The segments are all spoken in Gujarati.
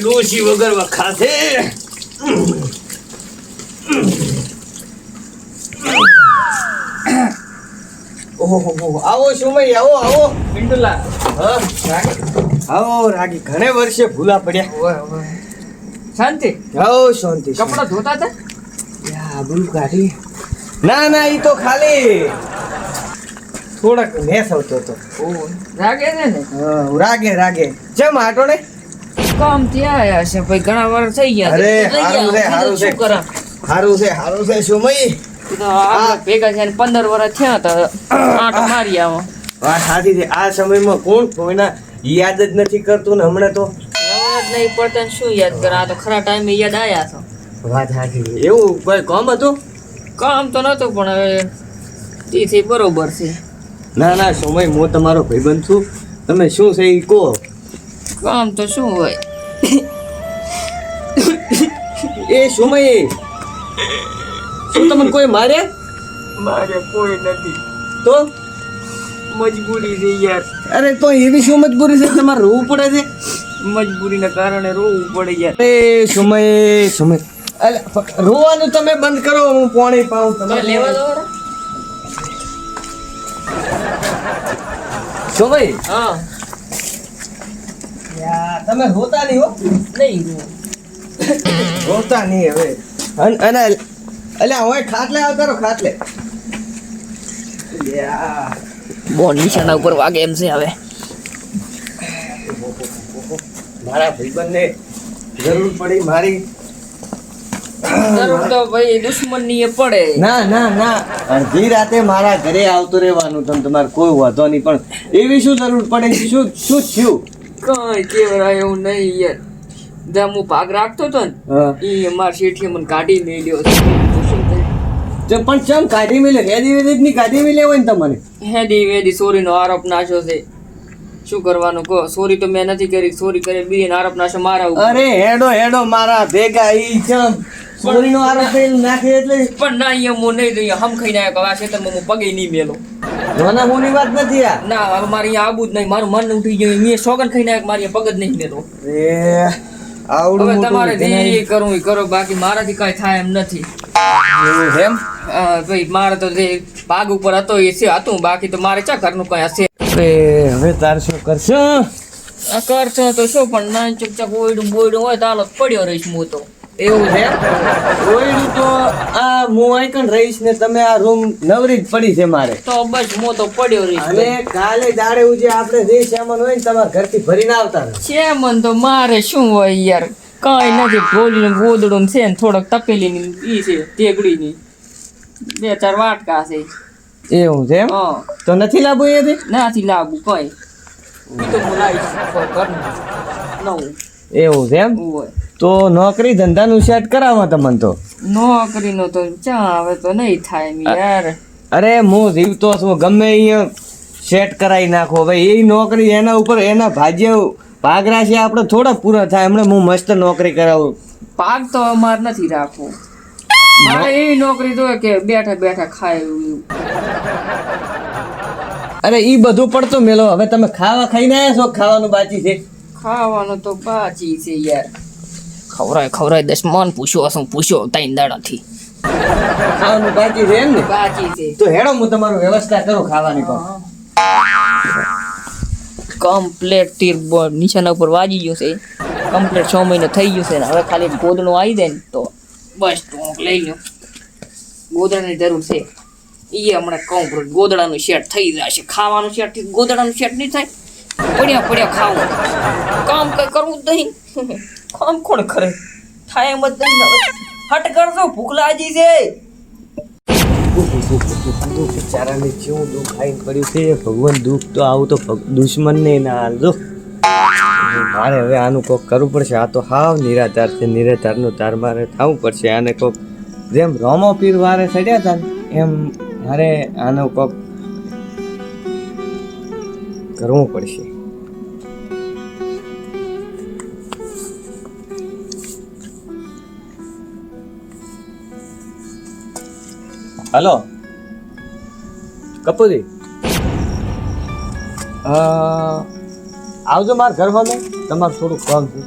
ડોશી વગર વખાશે આવો સુમય આવો આવો. હા? આવો રાગી. ઘણે વર્ષે ભૂલા પડ્યા. શાંતિ? આવો શાંતિ કપડા ધોતા હતા આબરૂ કાઢી. ના ના એ તો ખાલી. થોડાક મેસ આવતો હતો. રાગે છે ને? હા, રાગે રાગે. જેમ આટો ને. કામ ત્યાં આવ્યા છે ભાઈ ઘણા વાર થઈ ગયા અરે. હારું છે, હારું છે. સારું છે સારું છે સુમય ભેગા થઈને પંદર વર્ષ થયા હતા. આઠ મારી આવો. વાત સાચી છે. આ સમયમાં કોણ કોઈના યાદ જ નથી કરતું ને હમણાં તો. યાદ નહીં પડતા શું યાદ કરે? આ તો ખરા ટાઈમે યાદ આવ્યા છો. વાત સાચી એવું કોઈ કામ હતું? કામ તો નતું પણ હવે તેથી બરોબર છે. ના ના સમય હું તમારો ભાઈબંધ છું. તમે શું છે એ કહો? કામ તો શું હોય? એ સમય શું તમને કોઈ મારે? મારે કોઈ નથી. તો? મજબૂરી છે યાર. અરે તો એવી શું મજબૂરી છે? તમારે રોવું પડે છે? મજબૂરીના કારણે રોવું પડે યાર. એ સમય સમય. અરે રોવાનું તમે બંધ કરો હું પાણી પાઉં તમે તમે લેવા દો ને? ભાઈ હા યા, તમે રોતા નહીં હો નહીં. રોતા નહીં હવે અન- અને અલ્યા હવે ખાટલે આવતા રહો ખાટલે યા. બોન નિશાના ઉપર વાગે એમ છે હવે મારા ભાઈબંધને જરૂર પડી મારી તો ભાઈ પડે. ના ના ના. અડધી રાતે મારા ઘરે આવતું રહેવાનું તમે તમારે કોઈ વાંધો નહીં પણ એવી શું જરૂર પડે? શું શું થયું? કઈ કેવરાય એવું નહીં યાર. જ્યાં હું ભાગ રાખતો હતો ને એ અમારા શેઠીએ મને કાઢી મેલ્યો તો પણ ચમ કાઢી મેલે રેદી વેદી ની કાઢી મેલે હોય ને તમને? હેદી વેદી સોરીનો આરોપ નાખ્યો છે. શું કરવાનું? કહો સોરી તો મેં નથી કરી સોરી કરી બીજી આરોપ નાશે મારા અરે હેડો હેડો મારા ભેગા ઈ ચમ સોરીનો આરોપ નાખે એટલે? પણ ના અહીંયા હું નહીં દઈએ હમ ખાઈને આવ્યો કે આ ખેતરમાં હું પગે નહીં મેલો. નાના મોની વાત નથી આ. ના હવે મારે અહીંયા આવું જ નહીં મારું મન ઉઠી ગયું મેં સોગન ખાઈને આવ્યો મારી પગ જ નહીં મેલો. એ આવડું તમારે જે કરવું એ કરો બાકી મારાથી કાંઈ થાય એમ નથી. એવું છે એમ? ભાઈ મારે તો જે પાગ ઉપર હતો એ છે હતું. બાકી તો મારે ચા ઘરનું કઈ હશે. હવે તાર શું કરશો? આ કરશો તો શું પણ ના ચૂપચાપ ઓયડું બોયડું હોય તો હાલો પડ્યો રહીશ હું તો. એવું છે ઓયડું તો આ હું આઈકન રહીશ ને તમે આ રૂમ નવરી જ પડી છે મારે. તો બસ હું તો પડ્યો રહીશ. અને કાલે દાડે ઉજે આપણે જે સામાન હોય ને તમારા ઘરથી ભરીને આવતા છે મન તો મારે શું હોય યાર? કાંઈ નથી ગોળીનું ગોદડું છે ને થોડોક તપેલીની ઈ છે તેગડીની બે ચાર વાટકા છે. એવું છે તો નથી લાવવું અહીંયાથી? નાથી લાવવું કઈ. એવું છે એમ? તો નોકરી ધંધાનું સેટ કરાવો તમને તો. નોકરીનો તો ચા હવે તો નહીં થાય યાર. અરે હું જીવતો છું ગમે અહીંયા સેટ કરાવી નાખો. ભાઈ એ નોકરી એના ઉપર એના ભાગ્ય ભાગરા છે આપણે થોડા પૂરા થાય. એમણે હું મસ્ત નોકરી કરાવું. પાક તો અમારે નથી રાખવો. મારે એવી નોકરી તો કે બેઠા બેઠા ખાય એવું. અરે ઈ બધું પડતું મેલો. હવે તમે ખાવા ખાઈને આવ્યા છો? ખાવાનું બાકી છે? ખાવાનું તો બાકી છે યાર. ખવરાય ખવરાય દસ મન પૂછ્યો હશું પૂછ્યો ત્રણ દાડાથી. ખાવાનું બાકી છે એમ ને? બાકી છે. તો હેડો હું તમારું વ્યવસ્થા કરું ખાવાની પણ. કમ્પ્લેટ તીર નિશાના ઉપર વાજી ગયો છે. કમ્પ્લેટ છ મહિને થઈ ગયું છે ને. હવે ખાલી ગોદડું આવી જાય ને તો બસ ટોંક લઈ લો ગોદડાની જરૂર છે. એ હમણાં કહું ગોદડાનું શેટ થઈ જશે. ખાવાનું શેટ ગોદડાનું શેટ નહીં થાય. પડ્યા પડ્યા ખાવું. કામ કઈ કરવું જ નહીં. કામ કોણ કરે? થાય એમ જ નહીં હટ કરજો, ભૂખ લાગી છે. બિચારાને કેવું દુઃખ આવીને પડ્યું છે? ભગવાન દુઃખ તો આવું તો દુશ્મનને ના હાલજો મારે હવે આનું કોક કરવું પડશે. આ તો હાવ નિરાધાર છે. નિરાધારનું તાર મારે થવું પડશે. આને કોક જેમ રોમો પીર વારે ચડ્યા હતા એમ મારે આનો કોક કરવું પડશે. હલો. કપૂરી આવજો મારા ઘર વાલે તમારું થોડું કામ છે.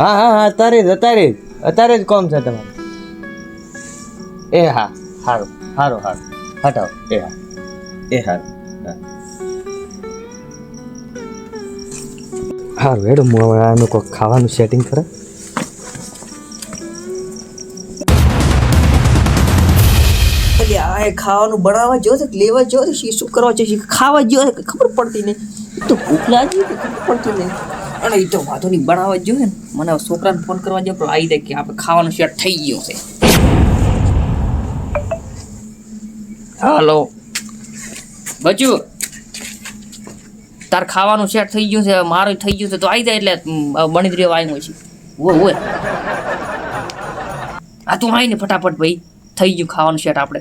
હા હા હા, અત્યારે જ અત્યારે જ અત્યારે જ કામ છે તમારું. એ હા સારું સારું સારું હટાવો. એ હા એ હા હારું, હેડો, હું હવે આનું કોઈ ખાવાનું સેટિંગ કરે. આ ખાવાનું બનાવવા જો છે લેવા જો છે શું કરવા છે ખાવા જો ખબર પડતી નહીં. તો ભૂખ લાગી ખબર પડતી નહીં. અને એ તો વાંધો નહીં, બનાવવા જો ને. મને છોકરાને ફોન કરવા જો પણ આવી દે કે આપણે ખાવાનું શેટ થઈ ગયું છે. હાલો. બચુ તાર ખાવાનું સેટ થઈ ગયું છે મારું થઈ ગયું છે, તો આવી જાય એટલે બની જ રહેવા આવ્યું છે. હોય હોય આ તું આવી ને ફટાફટ ભાઈ, થઈ ગયું ખાવાનું સેટ આપણે.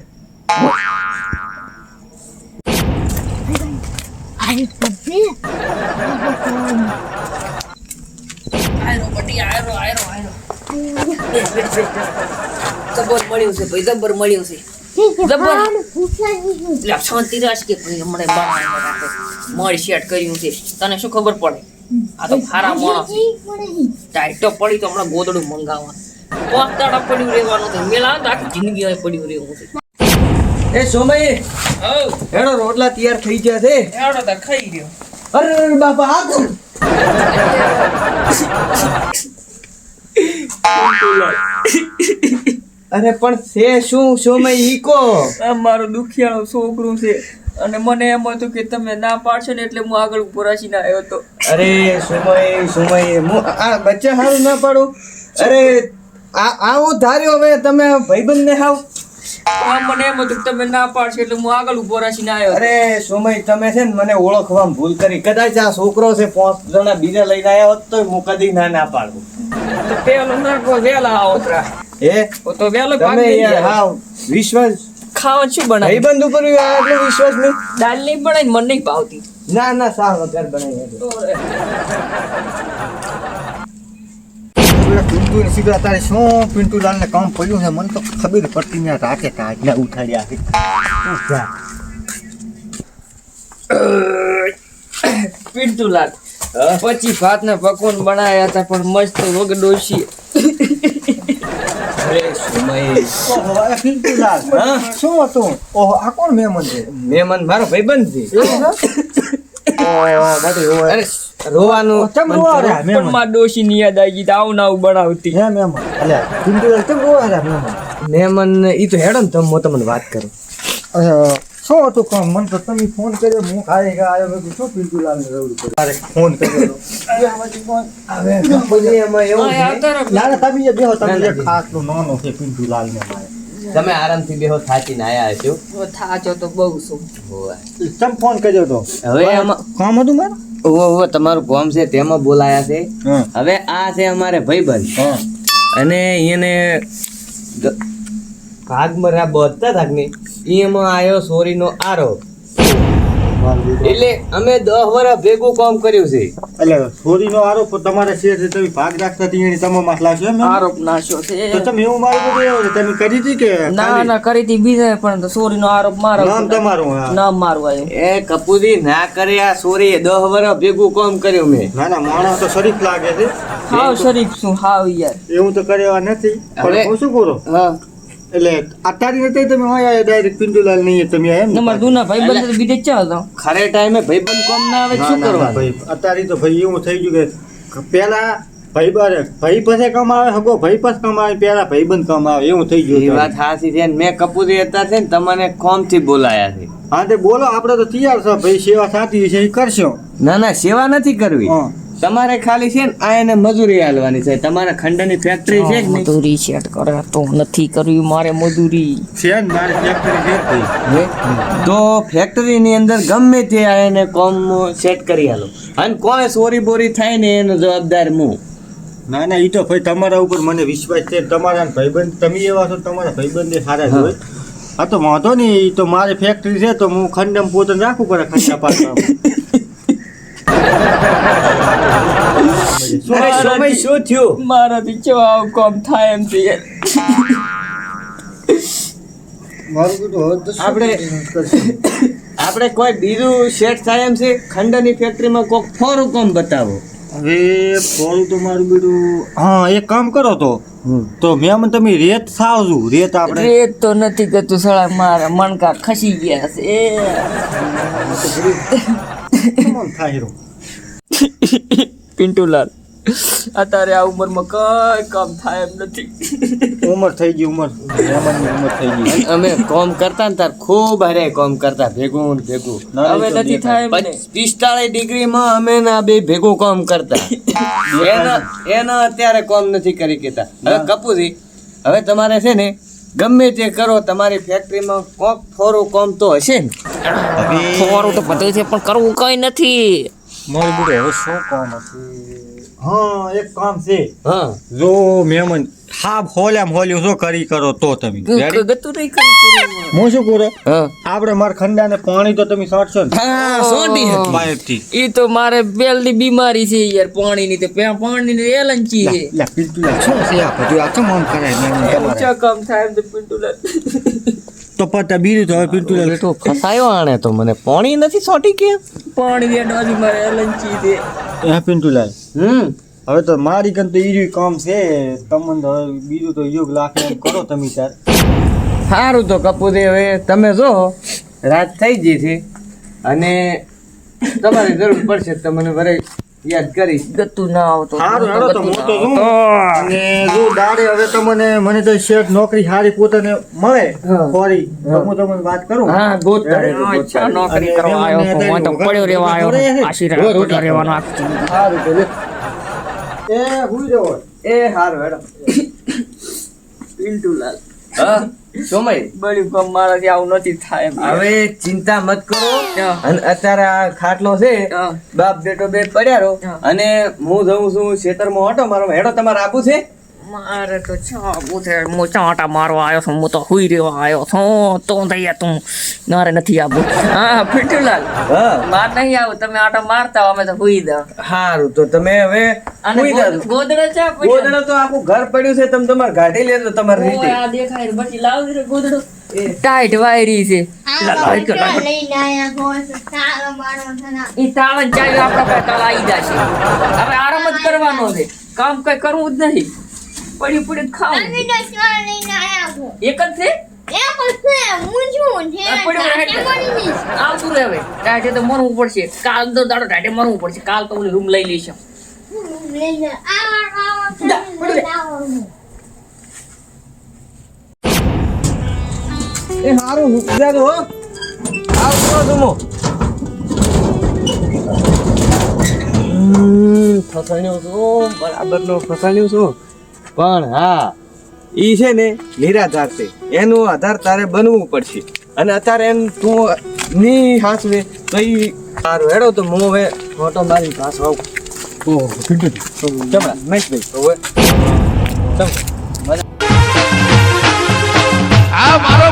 રાખ કે ભાઈ, હમણાં કર્યું છે. તને શું ખબર પડે? આ તો ખારા માણસ ટાઈટો પડી તો હમણાં ગોદડું મંગાવવાનું. પોતાડા પડ્યું રહેવાનું મેલા, આખી જિંદગી પડ્યું રહેવું છે. એ સોમય હેડો રોટલા તૈયાર થઈ ગયા છે. એનો તો ખાઈ ગયો અરે અરે બાપા આ કોણ અરે પણ છે શું સોમય ઈકો મારો મારું છોકરો છે અને મને એમ હતું કે તમે ના પાડશો ને એટલે હું આગળ ઊભો ના આવ્યો હતો. અરે સુમય સુમય હું આ બચ્ચા હારું ના પાડું. અરે આ આવું ધાર્યો હવે તમે ભાઈબંધ ને હાવ. આ મને એમ હતું તમે ના પાડશો એટલે હું આગળ ઊભો રાખીને આવ્યો અરે સોમય તમે છે ને મને ઓળખવામાં ભૂલ કરી. કદાચ આ છોકરો છે પાંચ જણા બીજા લઈને આવ્યા હોત તો હું કદી ના ના પાડું. તો પેલો નાખો વેલા આવો ત્રા હે? તો વેલો તમે યાર હા વિશ્વાસ? ખાવાનું શું બનાવી બંધ ઉપર આટલો વિશ્વાસ નહીં? દાલ નહીં બનાવી મને નહીં ભાવતી. ના ના સાવ વગર બનાવી પિન્ટુ ને સીધા તારે શું? પિન્ટુલાલ ને કામ પડ્યું છે. મને તો ખબર પડતી ને રાતે કાઢના ઉઠાડ્યા છે? પિન્ટુલાલ પછી ભાત ને પકવાન બનાવ્યા હતા પણ મસ્ત વગ ડોસી શું હતું? ઓહો આ કોણ મહેમાન છે? મહેમાન મારો ભાઈબંધ છે. અરે રોવાનું ચમ બંધ રોવા કરો. પણ માં ડોશી ની યાદ આવી ગઈ આવું ના બનાવતી. હે રોવા ઈ તો હેડો ને તમે તમને વાત કરું. શું હતું કામ? મન તો તમે ફોન કર્યો હું ખાઈ ગયા આવ્યો મેં શું પિન્ટુલાલ ને રવડું કર્યું? ફોન કર્યો. છે. ના ના તમે એ બેહો તમે ના, એક નાનો છે પિન્ટુલાલ ને મારે. તમે આરામથી બેહો થાચીને આયા હશો. થાચો તો બહુ શું હોવે. ચમ ફોન કર્યો તો? હવે આમાં કામ હતું મારે? ઓહો તમારું કોમ છે તેમાં બોલાયા છે. હવે આ છે અમારે ભાઈબંધ. અને એને ભાગ મરા બધા ભાગની. એમાં આવ્યો સોરીનો આરોપ એટલે અમે દસ વર્ષ ભેગું કામ કર્યું છે. એટલે ચોરીનો આરોપ તમારે શેર છે તમે ભાગ રાખતા હતી એની તમામ માથલા છે? આરોપ નાખ્યો તો તમે એવું મારું બધું તમે કરી હતી કે ના ના કરી હતી બીજા પણ સોરી નો આરોપ મારો નામ તમારું હા. નામ મારું આવ્યું. એ કપૂરી ના કરે આ સોરી દસ વર્ષ ભેગું કામ કર્યું મેં. ના ના માણસ તો શરીફ લાગે છે. હાવ શરીફ છું હાવ યાર. એવું તો કરવા નથી. હવે- પણ શું કરું? હા. એટલે અત્યારે નથી તમે હોય ડાયરેક્ટ પિન્ટુલાલ નહીં તમે એમ ને? તમારા જૂના ભાઈ બંધ બીજે ચા હતો ખરે ટાઈમે ભાઈબંધ કોમ ના આવે શું ના, ભાઈ અત્યારે તો ભાઈ એવું થઈ ગયું કે પેલા ભાઈ બારે ભાઈ પાસે કમાવે હગો ભાઈ પાસે કમાવે પેલા ભાઈ બંધ કમાવે એવું થઈ ગયું એ વાત સાચી છે ને. મેં કપૂરી હતા છે ને તમને કોમથી બોલાયા છે. હા તે બોલો આપણે તો તૈયાર છો ભાઈ સેવા સાચી છે એ કરશો. ના ના સેવા નથી કરવી. હા. તમારે ખાલી છે ને આ એને મજૂરી આલવાની છે. તમારા ખંડની ફેક્ટરી છે ને મજૂરી છે કરે તો નથી કરવી મારે મજૂરી. છે ને મારી ફેક્ટરી છે તો. ફેક્ટરી ની અંદર ગમે તે આ એને કોમ સેટ કરી આલો. અને કોઈ સોરી બોરી થાય ને એનો જવાબદાર હું ના ના એ તો ભાઈ તમારા ઉપર મને વિશ્વાસ છે તમારા ભાઈબંધ તમે એવા છો તમારા ભાઈબંધ સારા જ હોય. હા તો વાંધો નહીં એ તો મારી ફેક્ટરી છે તો હું ખંડમ પોતે રાખું પડે ખંડા પાછા સમય શું થયું? મારાથી જવાબ કોમ થાય એમ શું આપણે- આપણે કોઈ બીજું શેઠ થાય એમ છે? ખંડની ફેક્ટરીમાં કોક ફોરું કોમ બતાવો. હવે ફોન તો મારું બીડું હા એક કામ કરો તો. તો મેમ તમે રેત સાવજો. રેત આપણે રેત તો નથી કરતું સળા મારા મણકા ખસી ગયા છે. કેમ થાય? પિન્ટુલાલ અત્યારે આ ઉંમરમાં કઈ કામ થાય એમ નથી. ઉંમર થઈ ગઈ ઉંમર. મહેમાનની ઉંમર થઈ ગઈ. અમે કોમ કરતા ને તાર ખૂબ હારે કોમ કરતા ભેગું ને ભેગું. હવે નથી થાય. પિસ્તાળીસ ડિગ્રીમાં અમે ના બે ભેગું કોમ કરતા. એનો એનો અત્યારે કોમ નથી કરી કેતા હવે કપૂરી હવે તમારે છે ને ગમે તે કરો તમારી ફેક્ટરીમાં કોક થોડું કોમ તો હશે ને? ફોરું તો બધું છે પણ કરવું કઈ નથી. મારું બીડું હવે શું કામ હશે હા એક કામ છે. હા. જો મેમન હાફ હોલ્યામ હોલ્યું શું કરી કરો તો તમે? ગતું નહીં કરી હું શું કરો? હા. આપણે મારા ખંડાને પાણી તો તમે સાટશો ને? હા સોટી એ પાઇપથી ઈ તો મારે બેલની બીમારી છે યાર પાણીની તો પાણીની એલંચી છે. લા, પિન્ટુલા, શું છે આ બધું? આ કેમ આમ કરાય? તમારે? ઊંચા કામ થાય એમ તો પિન્ટુલાલ તો પતા બીજું તો હવે પિન્ટુલા તો ફસાયો આણે તો મને પાણી નથી છોટી કે? પાણી વેડવાથી મારે એલંચી છે એ પિન્ટુલાલ હમ. હવે તો મારી કન તો ઈ કામ છે. તમને તો હવે બીજું તો યોગ લાખ એમ કરો તમે તાર. સારું તો કપૂદે હવે તમે જો રાત થઈ ગઈ છે. અને તમારે જરૂર પડશે તો મને વરે યાદ કરીશ. ગતું ના આવતો સારું હેડો તો હું તો ના અને જો દાડે હવે તમને મને તો શેઠ નોકરી સારી પોતાને મળે હા. ફોરી તો હું. તમને વાત કરું. હા ગોત અચ્છા, નોકરી કરવા આવ્યો હું તો પડ્યો રહેવા આવ્યો. આશીર્વાદ પડ્યો રહેવાનો સારું તો એ હુઈ રહ્યો એ હારું હેડો. પિન્ટુલાલ. હા? સોમય બળ્યું કામ મારાથી આવું નથી થાય એમ. હવે ચિંતા મત કરો. અને અત્યારે આ ખાટલો છે. બાપ બેટો બે પડ્યા રહો. અને હું જઉં છું ખેતરમાં ઓટો મારો હેડો તમારે આબુ છે? મારે તો છાપું છે. હું ચાંટા મારવા આવ્યો છું. હું તો હુઈ રહ્યો આવ્યો છું. તો દઈએ તું મારે નથી આવું. હા પિન્ટુલાલ માર નહીં આવું. તમે આટો મારતા અમે તો હુઈ દો સારું તો તમે હવે ગોદડો ચા ગોદડો તો આખું ઘર પડ્યું છે. તમે તમારે ગાડી લેજો તમારી રીતે. આ દેખાય પછી લાવ દીધો ગોદડો. ટાઈટ વાયરી છે. ઈ તાળા ચાવી આપણા પાસે કાલ આવી જશે હવે આરામ જ કરવાનો છે. કામ કઈ કરવું જ નહીં પડી પડી ખાવું. એક જ છે? એ પછી હું છું પડ્યું છે. આવતું રહે હવે. ટાટે તો મરવું પડશે. કાલ તો દાડો ટાટે મરવું પડશે. કાલ તો ઓલી રૂમ લઈ લઈશ. જા, જા. એ સારું જાજો હો. આવતો જમો ફસાણ્યો છું બરાબર નો ફસાણ્યો છું. પણ હા ઈ છે ને નિરાધાર છે એનું આધાર તારે બનવું પડશે. અને અત્યારે એમ તું ની હાસવે તો ઈ સારું હેડો તો હું હવે ફોટો મારી પાછો આવું. ઓહ તો ચમડા મહેશભાઈ હવે ચમ. આ મારો